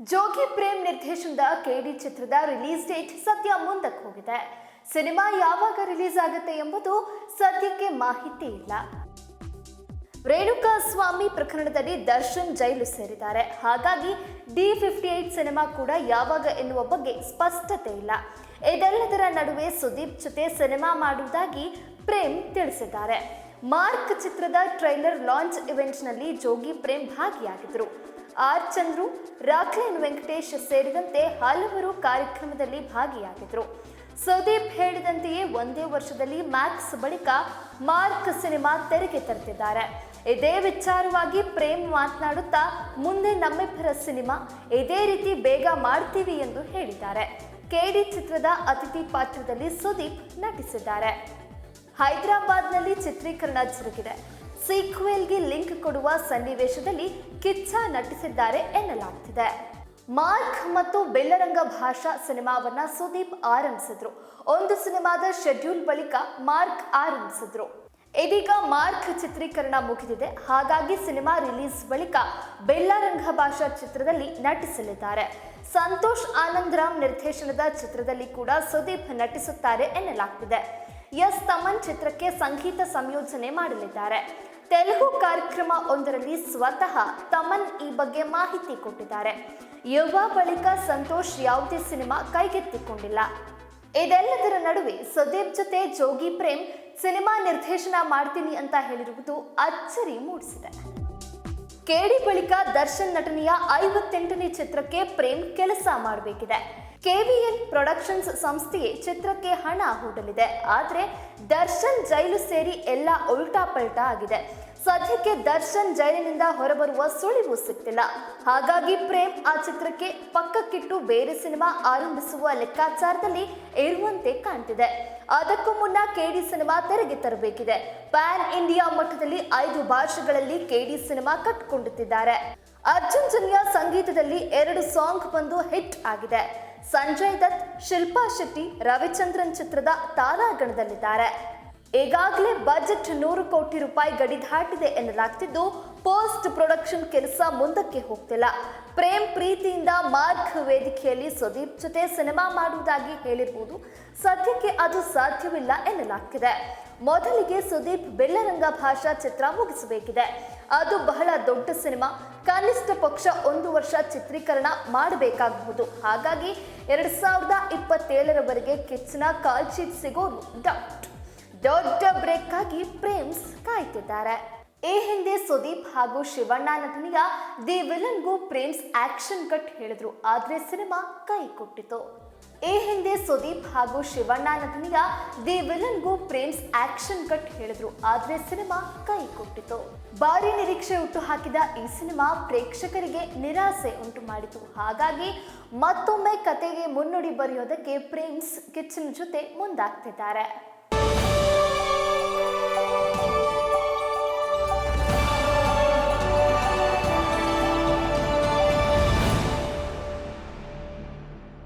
ಜೋಗಿ ಪ್ರೇಮ್ ನಿರ್ದೇಶನದ ಕೆಡಿ ಚಿತ್ರದ release date ಸದ್ಯ ಮುಂದಕ್ಕೆ ಹೋಗಿದೆ. ಸಿನಿಮಾ ಯಾವಾಗ ರಿಲೀಸ್ ಆಗುತ್ತೆ ಎಂಬುದು ಸದ್ಯಕ್ಕೆ ಮಾಹಿತಿ ಇಲ್ಲ. ರೇಣುಕಾ ಸ್ವಾಮಿ ಪ್ರಕರಣದಲ್ಲಿ ದರ್ಶನ್ ಜೈಲು ಸೇರಿದ್ದಾರೆ. ಹಾಗಾಗಿ ಡಿ ಫಿಫ್ಟಿ ಏಟ್ ಸಿನಿಮಾ ಕೂಡ ಯಾವಾಗ ಎನ್ನುವ ಬಗ್ಗೆ ಸ್ಪಷ್ಟತೆ ಇಲ್ಲ. ಇದೆಲ್ಲದರ ನಡುವೆ ಸುದೀಪ್ ಜೊತೆ ಸಿನಿಮಾ ಮಾಡುವುದಾಗಿ ಪ್ರೇಮ್ ತಿಳಿಸಿದ್ದಾರೆ. ಮಾರ್ಕ್ ಚಿತ್ರದ ಟ್ರೈಲರ್ ಲಾಂಚ್ ಇವೆಂಟ್ನಲ್ಲಿ ಜೋಗಿ ಪ್ರೇಮ್ ಭಾಗಿಯಾಗಿದ್ದರು. ಆರ್ ಚಂದ್ರು, ರಾಕ್ಲೈನ್ ವೆಂಕಟೇಶ್ ಸೇರಿದಂತೆ ಹಲವರು ಕಾರ್ಯಕ್ರಮದಲ್ಲಿ ಭಾಗಿಯಾಗಿದ್ದರು. ಸುದೀಪ್ ಹೇಳಿದಂತೆಯೇ ಒಂದೇ ವರ್ಷದಲ್ಲಿ ಮ್ಯಾಕ್ಸ್ ಬಳಿಕ ಮಾರ್ಕ್ ಸಿನಿಮಾ ತೆರೆಗೆ ತರುತ್ತಿದ್ದಾರೆ. ಇದೇ ವಿಚಾರವಾಗಿ ಪ್ರೇಮ್ ಮಾತನಾಡುತ್ತಾ, ಮುಂದೆ ನಮ್ಮಿಬ್ಬರ ಸಿನಿಮಾ, ಇದೇ ರೀತಿ ಬೇಗ ಮಾಡ್ತೀವಿ ಎಂದು ಹೇಳಿದ್ದಾರೆ. ಕೆಡಿ ಚಿತ್ರದ ಅತಿಥಿ ಪಾತ್ರದಲ್ಲಿ ಸುದೀಪ್ ನಟಿಸಿದ್ದಾರೆ. ಹೈದರಾಬಾದ್ನಲ್ಲಿ ಚಿತ್ರೀಕರಣ ಜರುಗಿದೆ ಸೀಕ್ವೆಲ್ಗೆ ಲಿಂಕ್ ಕೊಡುವ ಸನ್ನಿವೇಶದಲ್ಲಿ ಕಿಚ್ಚ ನಟಿಸಿದ್ದಾರೆ ಎನ್ನಲಾಗ್ತಿದೆ. ಮಾರ್ಕ್ ಮತ್ತು ಬೆಲ್ಲರಂಗ ಭಾಷಾ ಸಿನಿಮಾವನ್ನ ಸುದೀಪ್ ಆರಂಭಿಸಿದ್ರು. ಒಂದು ಸಿನಿಮಾದ ಶೆಡ್ಯೂಲ್ ಬಳಿಕ ಮಾರ್ಕ್ ಆರಂಭಿಸಿದ್ರು. ಇದೀಗ ಮಾರ್ಕ್ ಚಿತ್ರೀಕರಣ ಮುಗಿದಿದೆ. ಹಾಗಾಗಿ ಸಿನಿಮಾ ರಿಲೀಸ್ ಬಳಿಕ ಬೆಲ್ಲರಂಗ ಭಾಷಾ ಚಿತ್ರದಲ್ಲಿ ನಟಿಸಲಿದ್ದಾರೆ. ಸಂತೋಷ್ ಆನಂದರಾಮ್ ನಿರ್ದೇಶನದ ಚಿತ್ರದಲ್ಲಿ ಕೂಡ ಸುದೀಪ್ ನಟಿಸುತ್ತಾರೆ ಎನ್ನಲಾಗ್ತಿದೆ. ಎಸ್ ತಮನ್ ಚಿತ್ರಕ್ಕೆ ಸಂಗೀತ ಸಂಯೋಜನೆ ಮಾಡಲಿದ್ದಾರೆ. ತೆಲುಗು ಕಾರ್ಯಕ್ರಮ ಒಂದರಲ್ಲಿ ಸ್ವತಃ ತಮನ್ ಈ ಬಗ್ಗೆ ಮಾಹಿತಿ ಕೊಟ್ಟಿದ್ದಾರೆ. ಯುವ ಬಳಿಕ ಸಂತೋಷ್ ಯಾವುದೇ ಸಿನಿಮಾ ಕೈಗೆತ್ತಿಕೊಂಡಿಲ್ಲ. ಇದೆಲ್ಲದರ ನಡುವೆ ಸುದೀಪ್ ಜೊತೆ ಜೋಗಿ ಪ್ರೇಮ್ ಸಿನಿಮಾ ನಿರ್ದೇಶನ ಮಾಡ್ತೀನಿ ಅಂತ ಹೇಳಿರುವುದು ಅಚ್ಚರಿ ಮೂಡಿಸಿದೆ. ಕೇಳಿ ಬಳಿಕ ದರ್ಶನ್ ನಟನೆಯ ಐವತ್ತೆಂಟನೇ ಚಿತ್ರಕ್ಕೆ ಪ್ರೇಮ್ ಕೆಲಸ ಮಾಡಬೇಕಿದೆ. ಕೆವಿಎನ್ ಪ್ರೊಡಕ್ಷನ್ಸ್ ಸಂಸ್ಥೆಯೇ ಚಿತ್ರಕ್ಕೆ ಹಣ ಹೂಡಲಿದೆ. ಆದರೆ ದರ್ಶನ್ ಜೈಲು ಸೇರಿ ಎಲ್ಲ ಉಲ್ಟಾ ಪಲ್ಟಾ ಆಗಿದೆ. ಸದ್ಯಕ್ಕೆ ದರ್ಶನ್ ಜೈಲಿನಿಂದ ಹೊರಬರುವ ಸುಳಿವು ಸಿಗ್ತಿಲ್ಲ. ಹಾಗಾಗಿ ಪ್ರೇಮ್ ಆ ಚಿತ್ರಕ್ಕೆ ಪಕ್ಕಕ್ಕಿಟ್ಟು ಬೇರೆ ಸಿನಿಮಾ ಆರಂಭಿಸುವ ಲೆಕ್ಕಾಚಾರದಲ್ಲಿ ಇರುವಂತೆ ಕಾಣ್ತಿದೆ. ಅದಕ್ಕೂ ಮುನ್ನ ಕೆಡಿ ಸಿನಿಮಾ ತೆರೆಗೆ ತರಬೇಕಿದೆ. ಪ್ಯಾನ್ ಇಂಡಿಯಾ ಮಟ್ಟದಲ್ಲಿ ಐದು ಭಾಷೆಗಳಲ್ಲಿ ಕೆಡಿ ಸಿನಿಮಾ ಕಟ್ಕೊಂಡಿದ್ದಾರೆ. ಅರ್ಜುನ್ ಜನ್ಯ ಸಂಗೀತದಲ್ಲಿ ಎರಡು ಸಾಂಗ್ ಬಂದು ಹಿಟ್ ಆಗಿದೆ. ಸಂಜಯ್ ದತ್, ಶಿಲ್ಪಾ ಶೆಟ್ಟಿ, ರವಿಚಂದ್ರನ್ ಚಿತ್ರದ ತಾರಾಗಣದಲ್ಲಿದ್ದಾರೆ. ಈಗಾಗಲೇ ಬಜೆಟ್ ನೂರು ಕೋಟಿ ರೂಪಾಯಿ ಗಡಿ ದಾಟಿದೆ ಎನ್ನಲಾಗ್ತಿದ್ದು, ಪೋಸ್ಟ್ ಪ್ರೊಡಕ್ಷನ್ ಕೆಲಸ ಮುಂದಕ್ಕೆ ಹೋಗ್ತಿಲ್ಲ. ಪ್ರೇಮ್ ಪ್ರೀತಿಯಿಂದ ಮಾರ್ಕ್ ವೇದಿಕೆಯಲ್ಲಿ ಸುದೀಪ್ ಜೊತೆ ಸಿನಿಮಾ ಮಾಡುವುದಾಗಿ ಹೇಳಿರುವುದು ಸದ್ಯಕ್ಕೆ ಅದು ಸಾಧ್ಯವಿಲ್ಲ ಎನ್ನಲಾಗ್ತಿದೆ. ಮೊದಲಿಗೆ ಸುದೀಪ್ ಬೆಳ್ಳರಂಗ ಭಾಷಾ ಚಿತ್ರ ಮುಗಿಸಬೇಕಿದೆ. ಅದು ಬಹಳ ದೊಡ್ಡ ಸಿನಿಮಾ. ಕನಿಷ್ಠ ಪಕ್ಷ ಒಂದು ವರ್ಷ ಚಿತ್ರೀಕರಣ ಮಾಡಬೇಕಾಗಬಹುದು. ಹಾಗಾಗಿ ಎರಡು ಸಾವಿರದ ಇಪ್ಪತ್ತೇಳರವರೆಗೆ ಕಿಚ್ಚನ ಕಾಲ್ಶೀಟ್ ಸಿಗೋದು ಡೌಟ್ ದೊಡ್ಡ ಬ್ರೇಕ್ ಆಗಿ ಪ್ರೇಮ್ಸ್ ಕಾಯ್ತಿದ್ದಾರೆ. ಈ ಹಿಂದೆ ಸುದೀಪ್ ಹಾಗೂ ಶಿವಣ್ಣ ನಟನೆಯ ದಿ ವಿಲನ್ಗೂ ಪ್ರೇಮ್ಸ್ ಆಕ್ಷನ್ ಕಟ್ ಹೇಳಿದ್ರು. ಆದರೆ ಸಿನಿಮಾ ಕೈ ಕೊಟ್ಟಿತು. ಈ ಹಿಂದೆ ಸುದೀಪ್ ಹಾಗೂ ಶಿವಣ್ಣ ನಟನೆಯ ದಿ ವಿಲನ್ಗೂ ಪ್ರೇಮ್ಸ್ ಆಕ್ಷನ್ ಕಟ್ ಹೇಳಿದ್ರು. ಆದ್ರೆ ಸಿನಿಮಾ ಕೈ ಕೊಟ್ಟಿತು. ಭಾರಿ ನಿರೀಕ್ಷೆ ಹುಟ್ಟು ಹಾಕಿದ ಈ ಸಿನಿಮಾ ಪ್ರೇಕ್ಷಕರಿಗೆ ನಿರಾಸೆ ಉಂಟು ಮಾಡಿತು. ಹಾಗಾಗಿ ಮತ್ತೊಮ್ಮೆ ಕತೆಗೆ ಮುನ್ನುಡಿ ಬರೆಯೋದಕ್ಕೆ ಪ್ರೇಮ್ಸ್ ಕಿಚ್ಚನ್ ಜೊತೆ ಮುಂದಾಗ್ತಿದ್ದಾರೆ.